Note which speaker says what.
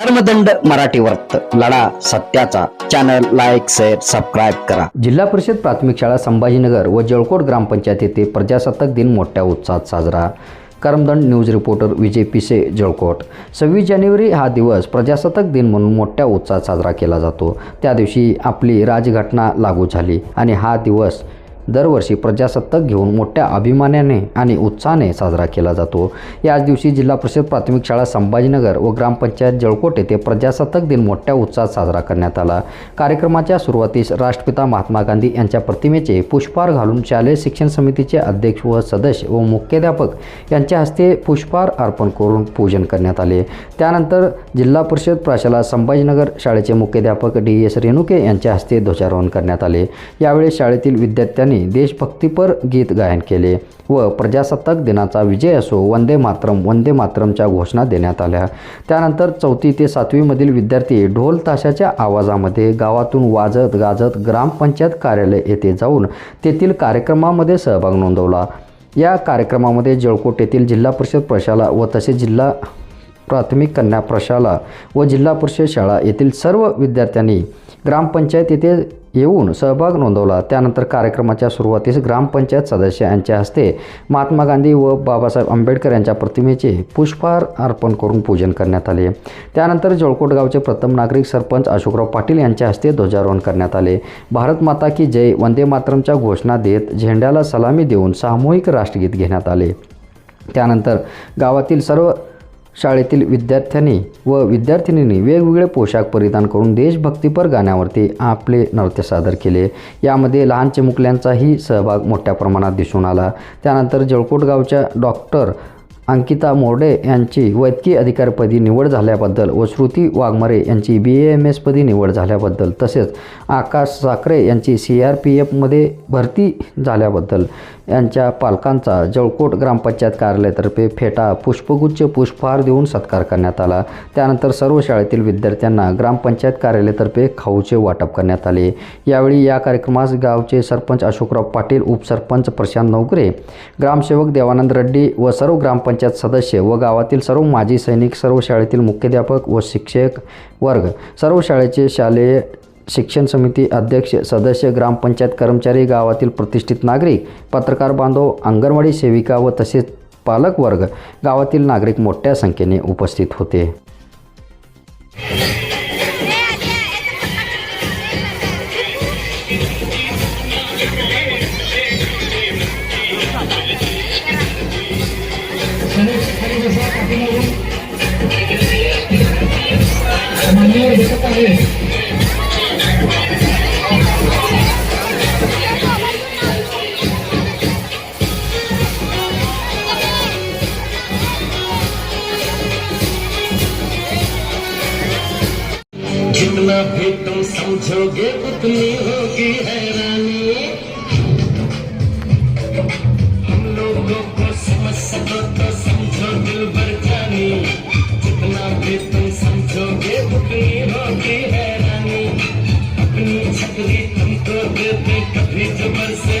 Speaker 1: धर्मदंड मराठी वर्त लढा सत्याचा. चॅनल लाईक शेअर सबस्क्राईब करा. जिल्हा परिषद प्राथमिक शाळा संभाजीनगर व जळकोट ग्रामपंचायत येथे प्रजासत्ताक दिन मोठ्या उत्साहात साजरा. करमदंड न्यूज रिपोर्टर विजय पिसे जळकोट. सव्वीस जानेवारी हा दिवस प्रजासत्ताक दिन म्हणून मोठ्या उत्साहात साजरा केला जातो. त्या दिवशी आपली राजघटना लागू झाली आणि हा दिवस दरवर्षी प्रजासत्ताक घेऊन मोठ्या अभिमानाने आणि उत्साहाने साजरा केला जातो. याच दिवशी जिल्हा परिषद प्राथमिक शाळा संभाजीनगर व ग्रामपंचायत जळकोट येथे प्रजासत्ताक दिन मोठ्या उत्साहात साजरा करण्यात आला. कार्यक्रमाच्या सुरुवातीस राष्ट्रपिता महात्मा गांधी यांच्या प्रतिमेचे पुष्पहार घालून शालेय शिक्षण समितीचे अध्यक्ष व सदस्य व मुख्याध्यापक यांच्या हस्ते पुष्पहार अर्पण करून पूजन करण्यात आले. त्यानंतर जिल्हा परिषद प्रशाला संभाजीनगर शाळेचे मुख्याध्यापक डी एस रेणुके यांच्या हस्ते ध्वजारोहण करण्यात आले. यावेळी शाळेतील विद्यार्थ्यांनी देशभक्तीपर गीत गायन केले व प्रजासत्ताक दिनाचा विजय असो वंदे मातरम वंदे मातरमच्या घोषणा देण्यात आल्या. त्यानंतर चौथी ते सातवीमधील विद्यार्थी ढोल ताशाच्या आवाजामध्ये गावातून वाजत गाजत ग्रामपंचायत कार्यालय येथे जाऊन तेथील कार्यक्रमामध्ये सहभाग नोंदवला. या कार्यक्रमामध्ये जळकोट येथील जिल्हा परिषद प्रशाला व तसेच जिल्हा प्राथमिक कन्या प्रशाला व जिल्हा परिषद शाळा येथील सर्व विद्यार्थ्यांनी ग्रामपंचायत येथे येऊन सहभाग नोंदवला. त्यानंतर कार्यक्रमाच्या सुरुवातीस ग्रामपंचायत सदस्य यांच्या हस्ते महात्मा गांधी व बाबासाहेब आंबेडकर यांच्या प्रतिमेचे पुष्पहार अर्पण करून पूजन करण्यात आले. त्यानंतर जळकोट गावचे प्रथम नागरिक सरपंच अशोकराव पाटील यांच्या हस्ते ध्वजारोहण करण्यात आले. भारत माता की जय वंदे मातरमच्या घोषणा देत झेंड्याला सलामी देऊन सामूहिक राष्ट्रगीत घेण्यात आले. त्यानंतर गावातील सर्व शाळेतील विद्यार्थ्यांनी व विद्यार्थिनींनी वेगवेगळे पोशाख परिधान करून देशभक्तीपर गाण्यावरती आपले नृत्य सादर केले. यामध्ये लहान चिमुकल्यांचाही सहभाग मोठ्या प्रमाणात दिसून आला. त्यानंतर जळकोट गावच्या डॉक्टर अंकिता मोर्डे यांची वैद्यकीय अधिकारीपदी निवड झाल्याबद्दल व श्रुती वाघमारे यांची बी एम एसपदी निवड झाल्याबद्दल तसेच आकाश साखरे यांची सी आर पी एफमध्ये भरती झाल्याबद्दल यांच्या पालकांचा जळकोट ग्रामपंचायत कार्यालयातर्फे फेटा पुष्पगुच्छ पुष्पहार देऊन सत्कार करण्यात आला. त्यानंतर सर्व शाळेतील विद्यार्थ्यांना ग्रामपंचायत कार्यालयातर्फे खाऊचे वाटप करण्यात आले. यावेळी या कार्यक्रमास गावचे सरपंच अशोकराव पाटील उपसरपंच प्रशांत नौकरे ग्रामसेवक देवानंद रेड्डी व सर्व ग्रामपंचायत सदस्य व गावातील सर्व माजी सैनिक सर्व शाळेतील मुख्याध्यापक व शिक्षक वर्ग सर्व शाळेचे शालेय शिक्षण समिती अध्यक्ष सदस्य ग्रामपंचायत कर्मचारी गावातील प्रतिष्ठित नागरिक पत्रकार बांधव अंगणवाडी सेविका व तसेच पालक वर्ग गावातील नागरिक मोठ्या संख्येने उपस्थित होते.
Speaker 2: जितना भी तुम समझोगे उतनी होगी हैरानी। हम लोगों को समझ सको तो समझो दिल भर जानी। जितना भी तुम समझोगे उतनी होगी हैरानी। अपनी छतरी तुमको दे दे कभी जबर से